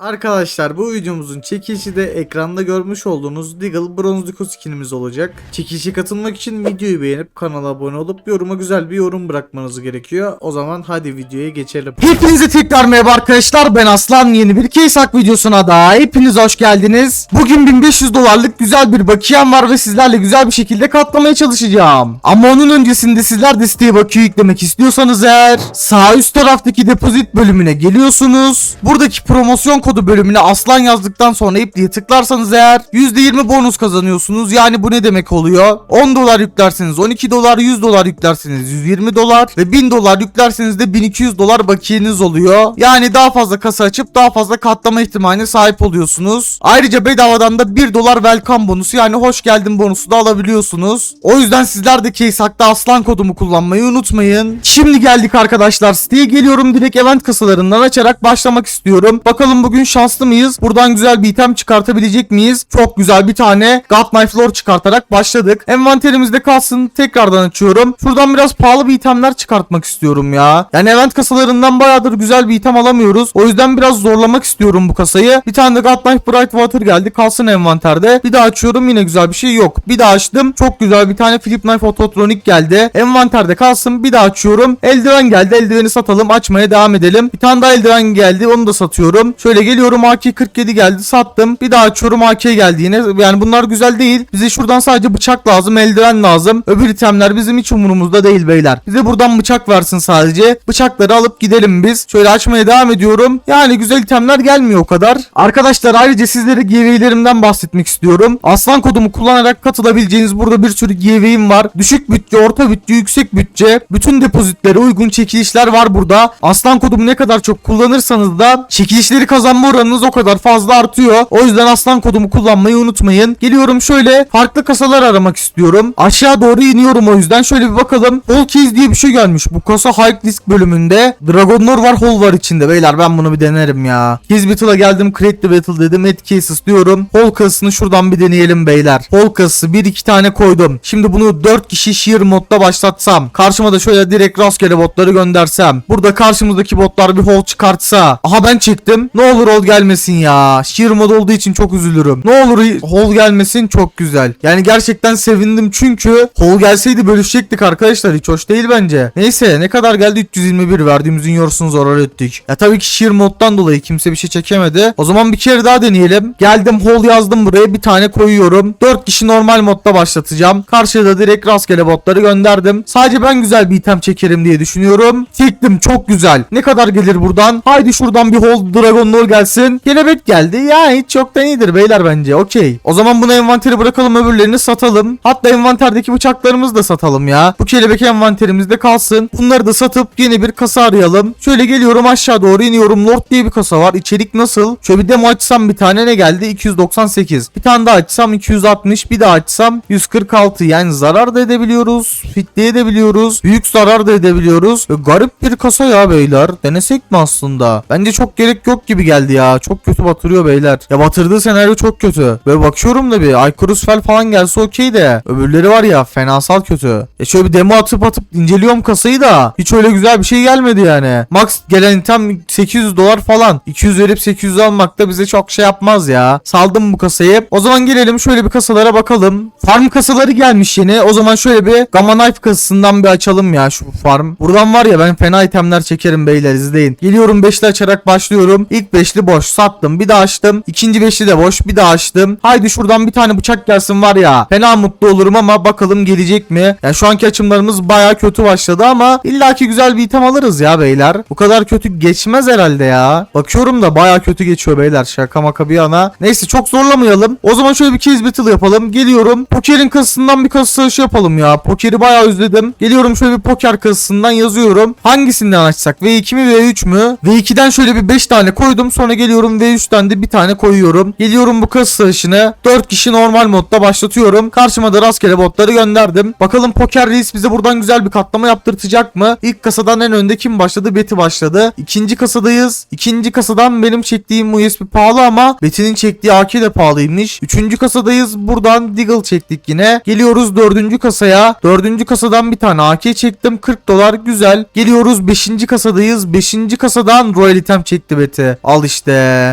Arkadaşlar bu videomuzun çekilişi de ekranda görmüş olduğunuz Deagle Bronze Duco skinimiz olacak. Çekilişe katılmak için videoyu beğenip kanala abone olup yoruma güzel bir yorum bırakmanız gerekiyor. O zaman hadi videoya geçelim. Hepinize tekrar merhaba arkadaşlar ben Aslan yeni bir Keysak videosuna da hepiniz hoş geldiniz. Bugün 1500 dolarlık güzel bir bakiyem var ve sizlerle güzel bir şekilde katlamaya çalışacağım. Ama onun öncesinde sizler de siteye bakiye yüklemek istiyorsanız eğer sağ üst taraftaki depozit bölümüne geliyorsunuz. Buradaki promosyon kodu bölümüne aslan yazdıktan sonra ipliğe tıklarsanız eğer %20 bonus kazanıyorsunuz. Yani bu ne demek oluyor? 10 dolar yüklerseniz 12 dolar, 100 dolar yüklerseniz 120 dolar ve 1000 dolar yüklerseniz de 1200 dolar bakiyeniz oluyor. Yani daha fazla kasa açıp daha fazla katlama ihtimaline sahip oluyorsunuz. Ayrıca bedavadan da 1 dolar welcome bonusu yani hoş geldin bonusu da alabiliyorsunuz. O yüzden sizler de Keysak'ta aslan kodumu kullanmayı unutmayın. Şimdi geldik arkadaşlar siteye geliyorum direkt event kasalarından açarak başlamak istiyorum. Bakalım bugün şanslı mıyız? Buradan güzel bir item çıkartabilecek miyiz? Çok güzel bir tane God Knife Lore çıkartarak başladık. Envanterimizde kalsın tekrardan açıyorum. Şuradan biraz pahalı bir itemler çıkartmak istiyorum ya. Yani event kasalarından bayağıdır güzel bir item alamıyoruz. O yüzden biraz zorlamak istiyorum bu kasayı. Bir tane de God Knife Bright Water geldi. Kalsın envanterde. Bir daha açıyorum yine güzel bir şey yok. Bir daha açtım. Çok güzel bir tane Flip Knife Autotronic geldi. Envanterde kalsın. Bir daha açıyorum. Eldiven geldi. Eldiveni satalım. Açmaya devam edelim. Bir tane daha eldiven geldi. Onu da satıyorum. Şöyle geliyorum. AK-47 geldi. Sattım. Bir daha açıyorum. AK geldi yine. Yani bunlar güzel değil. Bize şuradan sadece bıçak lazım. Eldiven lazım. Öbür itemler bizim hiç umurumuzda değil beyler. Bize buradan bıçak versin sadece. Bıçakları alıp gidelim biz. Şöyle açmaya devam ediyorum. Yani güzel itemler gelmiyor o kadar. Arkadaşlar ayrıca sizlere giveaway'lerimden bahsetmek istiyorum. Aslan kodumu kullanarak katılabileceğiniz burada bir sürü giveaway'im var. Düşük bütçe, orta bütçe, yüksek bütçe. Bütün depozitlere uygun çekilişler var burada. Aslan kodumu ne kadar çok kullanırsanız da çekilişleri kazanma oranınız o kadar fazla artıyor. O yüzden aslan kodumu kullanmayı unutmayın. Geliyorum şöyle farklı kasalar aramak istiyorum. Aşağı doğru iniyorum o yüzden. Şöyle bir bakalım. Hall Keys diye bir şey gelmiş. Bu kasa High Risk bölümünde. Dragon Lore var, Hall var içinde. Beyler ben bunu bir denerim ya. Keys Battle'a geldim. Create the Battle dedim. Add Cases diyorum. Hall kasasını şuradan bir deneyelim beyler. Hall kasası 1-2 tane koydum. Şimdi bunu 4 kişi sheer modda başlatsam. Karşıma da şöyle direkt rastgele botları göndersem. Burada karşımızdaki botlar bir hall çıkartsa. Aha ben çektim. Ne olur hall gelmesin ya. Sheer mod olduğu için çok üzülürüm. Ne olur hall gelmesin çok güzel. Yani gerçekten sevindim çünkü hall gelseydi bölüşecektik arkadaşlar. Hiç hoş değil bence. Neyse ne kadar geldi 321 verdiğimizin yorusunu zarar ettik. Ya tabii ki sheer moddan dolayı kimse bir şey çekemedi. O zaman bir kere daha deneyelim. Geldim hall yazdım buraya bir tane koyuyorum. 4 kişi normal modda başlatacağım. Karşıya da direkt rastgele botları gönderdim. Sadece ben güzel bir item çekerim diye düşünüyorum. Çektim çok güzel. Ne kadar gelir buradan? Haydi şuradan bir hall dragon gelsin. Kelebek geldi. Ya hiç çoktan iyidir beyler bence. Okey. O zaman bunu envanteri bırakalım öbürlerini satalım. Hatta envanterdeki bıçaklarımızı da satalım ya. Bu kelebek envanterimizde kalsın. Bunları da satıp yeni bir kasa arayalım. Şöyle geliyorum aşağı doğru iniyorum. Lord diye bir kasa var. İçerik nasıl? Şöyle bir demo açsam bir tane ne geldi? 298. Bir tane daha açsam 260. Bir daha açsam 146. Yani zarar da edebiliyoruz. Fitleyebiliyoruz. Büyük zarar da edebiliyoruz. Garip bir kasa ya beyler. Denesek mi aslında? Bence çok gerek yok gibi geldi ya. Çok kötü batırıyor beyler. Ya batırdığı senaryo çok kötü. Ve bakıyorum da bir Icarus Fel falan gelse okey de. Öbürleri var ya fenasal kötü. Ya şöyle bir demo atıp atıp inceliyorum kasayı da. Hiç öyle güzel bir şey gelmedi yani. Max gelen item 800 dolar falan. 200 verip 800 almak da bize çok şey yapmaz ya. Saldım bu kasayı. O zaman gelelim şöyle bir kasalara bakalım. Farm kasaları gelmiş yeni. O zaman şöyle bir Gamma Knife kasasından bir açalım ya şu farm. Buradan var ya ben fena itemler çekerim beyler izleyin. Geliyorum 5'li açarak başlıyorum. İlk 5'li boş sattım. Bir daha açtım. İkinci 5'li de boş. Bir daha açtım. Haydi şuradan bir tane bıçak gelsin var ya. Fena mutlu olurum ama bakalım gelecek mi? Yani şu anki açımlarımız baya kötü başladı ama illaki güzel bir item alırız ya beyler. Bu kadar kötü geçmez herhalde ya. Bakıyorum da baya kötü geçiyor beyler. Şaka maka bir yana. Neyse çok zorlamayalım. O zaman şöyle bir case battle yapalım. Geliyorum. Poker'in kasasından bir kasa savaşı yapalım ya. Poker'i baya özledim. Geliyorum şöyle bir poker kasasından yazıyorum. Hangisinden açsak? V2 mi V3 mü? V2'den şöyle bir 5 tane koydum. Sonra geliyorum V3'ten de bir tane koyuyorum. Geliyorum bu kasa savaşını. 4 kişi normal modda başlatıyorum. Karşıma da rastgele botları gönderdim. Bakalım poker reis bize buradan güzel bir katlama yaptırtacak mı? İlk kasadan en önde kim başladı? Betty başladı. İkinci kasadayız. İkinci kasadan benim çektiğim USB pahalı ama Betty'nin çektiği AK de pahalıymış. Üçüncü kasadayız. Buradan Deagle çektik yine. Geliyoruz dördüncü kasaya. Dördüncü kasadan bir tane AK çektim. 40 dolar güzel. Geliyoruz beşinci kasadayız. Beşinci kasadan Royal Item çekti Betty. Al işte.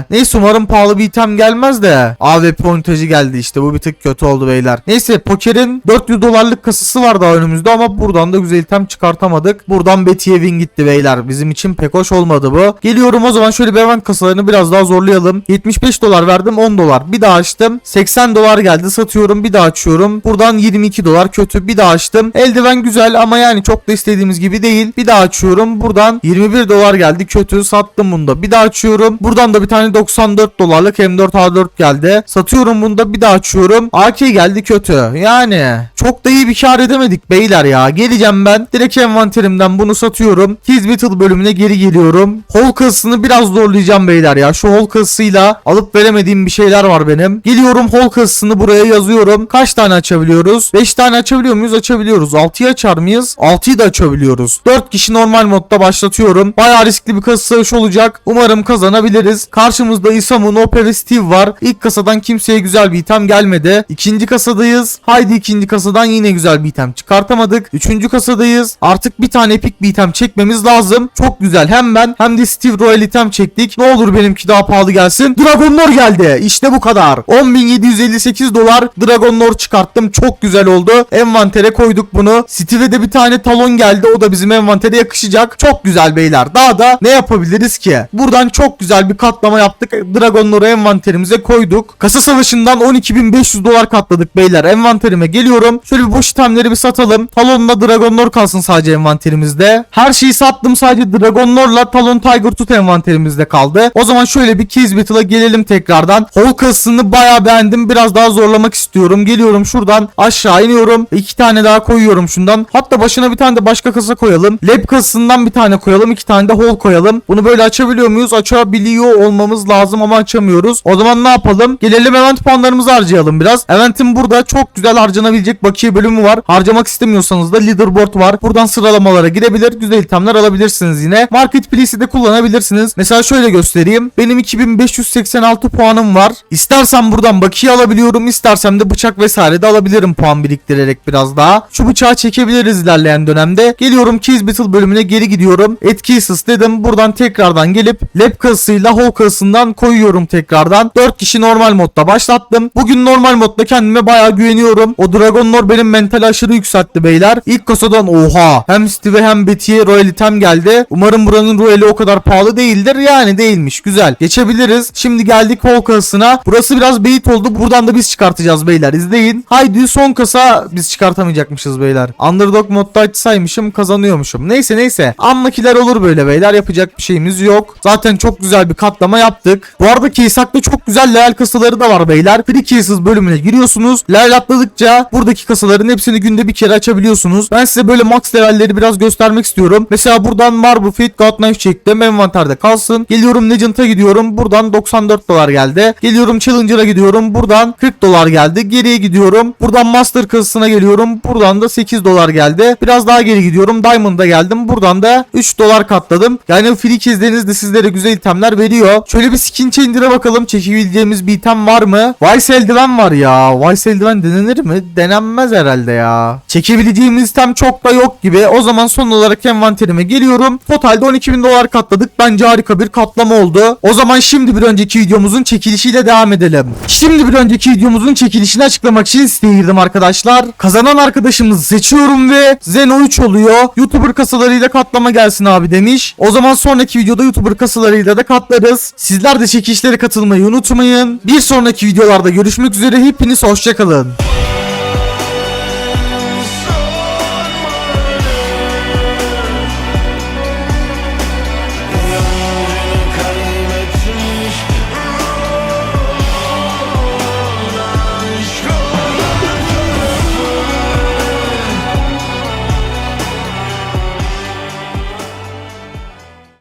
Neyse umarım pahalı bir item gelmez de. AWP montajı geldi işte. Bu bir tık kötü oldu beyler. Neyse pokerin 400 dolarlık kasası var daha önümüzde ama buradan da güzel item çıkartamadık. Buradan Betty'ye win gitti beyler. Bizim için pek hoş olmadı bu. Geliyorum o zaman şöyle bir event kasalarını biraz daha zorlayalım. 75 dolar verdim 10 dolar. Bir daha açtım. 80 dolar geldi satıyorum. Bir daha açıyorum. Buradan 22 dolar kötü. Bir daha açtım. Eldiven güzel ama yani çok da istediğimiz gibi değil. Bir daha açıyorum. Buradan 21 dolar geldi kötü. Sattım bunu da. Bir daha açıyorum. Buradan da bir tane 94 dolarlık M4A4 geldi. Satıyorum bunu da bir daha açıyorum. AK geldi kötü. Yani çok da iyi bir kar edemedik beyler ya. Geleceğim ben. Direkt envanterimden bunu satıyorum. Kiz Battle bölümüne geri geliyorum. Hol kasasını biraz zorlayacağım beyler ya. Şu hol kasasıyla alıp veremediğim bir şeyler var benim. Geliyorum hol kasasını buraya yazıyorum. Kaç tane açabiliyoruz? 5 tane açabiliyor muyuz? Açabiliyoruz. 6'yı açar mıyız? 6'yı da açabiliyoruz. 4 kişi normal modda başlatıyorum. Bayağı riskli bir kasa savaşı olacak. Umarım kazanabiliriz. Karşımızda Isamu, Nope ve Steve var. İlk kasadan kimseye güzel bir item gelmedi. İkinci kasadayız. Haydi ikinci kasadan yine güzel bir item çıkartamadık. Üçüncü kasadayız. Artık bir tane epik bir item çekmemiz lazım. Çok güzel. Hem ben hem de Steve Royal item çektik. Ne olur benimki daha pahalı gelsin. Dragon Lore geldi. İşte bu kadar. 10.758 dolar Dragon Lore çıkarttım. Çok güzel oldu. Envantere koyduk bunu. Steve'e de bir tane talon geldi. O da bizim envantere yakışacak. Çok güzel beyler. Daha da ne yapabiliriz ki? Buradan çok güzel bir katlama yaptık. Dragon Lore'u envanterimize koyduk. Kasa savaşından 12.500 dolar katladık beyler. Envanterime geliyorum. Şöyle bir boş itemleri bir satalım. Talon'la Dragon Lore kalsın sadece envanterimizde. Her şeyi sattım. Sadece Dragon Lore'la Talon Tiger Tooth envanterimizde kaldı. O zaman şöyle bir Keys Battle'a gelelim tekrardan. Hol kasasını bayağı beğendim. Biraz daha zorlamak istiyorum. Geliyorum şuradan aşağı iniyorum. İki tane daha koyuyorum şundan. Hatta başına bir tane de başka kasa koyalım. Lab kasasından bir tane koyalım. iki tane de hol koyalım. Bunu böyle açabiliyor muyuz? Açabiliyor olmamız lazım ama açamıyoruz. O zaman ne yapalım? Gelelim event puanlarımızı harcayalım biraz. Event'in burada çok güzel harcanabilecek bakiye bölümü var. Harcamak istemiyorsanız da leaderboard var. Buradan sıralamalara girebilir. Güzel itemler alabilirsiniz yine. Marketplace'i de kullanabilirsiniz. Mesela şöyle göstereyim. Benim 2586 puanım var. İstersem buradan bakiye alabiliyorum. İstersem de bıçak vesaire de alabilirim puan biriktirerek biraz daha. Şu bıçağı çekebiliriz ilerleyen dönemde. Geliyorum Keys Battle bölümüne geri gidiyorum. Etkisiz dedim. Buradan tekrardan gelip lab hol kasasından koyuyorum tekrardan. 4 kişi normal modda başlattım. Bugün normal modda kendime bayağı güveniyorum. O Dragon Lord benim mentali aşırı yükseltti beyler. İlk kasadan oha. Hem Steve hem Betty'ye Royal item geldi. Umarım buranın Royal'i o kadar pahalı değildir. Yani değilmiş. Güzel. Geçebiliriz. Şimdi geldik kasasına. Burası biraz beyit oldu. Buradan da biz çıkartacağız beyler. İzleyin. Haydi son kasa biz çıkartamayacakmışız beyler. Underdog modda açsaymışım kazanıyormuşum. Neyse neyse. Anlakiler olur böyle beyler. Yapacak bir şeyimiz yok. Zaten çok güzel bir katlama yaptık. Bu arada Keysak'ta çok güzel level kasaları da var beyler. Free Cases bölümüne giriyorsunuz. Level atladıkça buradaki kasaların hepsini günde bir kere açabiliyorsunuz. Ben size böyle max levelleri biraz göstermek istiyorum. Mesela buradan Marble Fit God Knife çektim. Envanterde kalsın. Geliyorum Legend'a gidiyorum. Buradan 94 dolar geldi. Geliyorum Challenger'a gidiyorum. Buradan 40 dolar geldi. Geriye gidiyorum. Buradan Master kasasına geliyorum. Buradan da 8 dolar geldi. Biraz daha geri gidiyorum. Diamond'a geldim. Buradan da 3 dolar katladım. Yani free kezdeniz de sizlere güzel itemler veriyor. Şöyle bir skin changer'a bakalım. Çekebileceğimiz bir item var mı? Vice eldiven var ya. Vice eldiven denenir mi? Denenmez herhalde ya. Çekebileceğimiz item çok da yok gibi. O zaman son olarak envanterime geliyorum. Totalde 12.000 dolar katladık. Bence harika bir katlama oldu. O zaman şimdi bir önceki videomuzun çekilişiyle devam edelim. Şimdi bir önceki videomuzun çekilişini açıklamak için siteye girdim arkadaşlar. Kazanan arkadaşımızı seçiyorum ve Zeno 3 oluyor. YouTuber kasalarıyla katlama gelsin abi demiş. O zaman sonraki videoda YouTuber kasalarıyla da katlarız. Sizler de çekilişlere katılmayı unutmayın. Bir sonraki videolarda görüşmek üzere. Hepiniz hoşçakalın.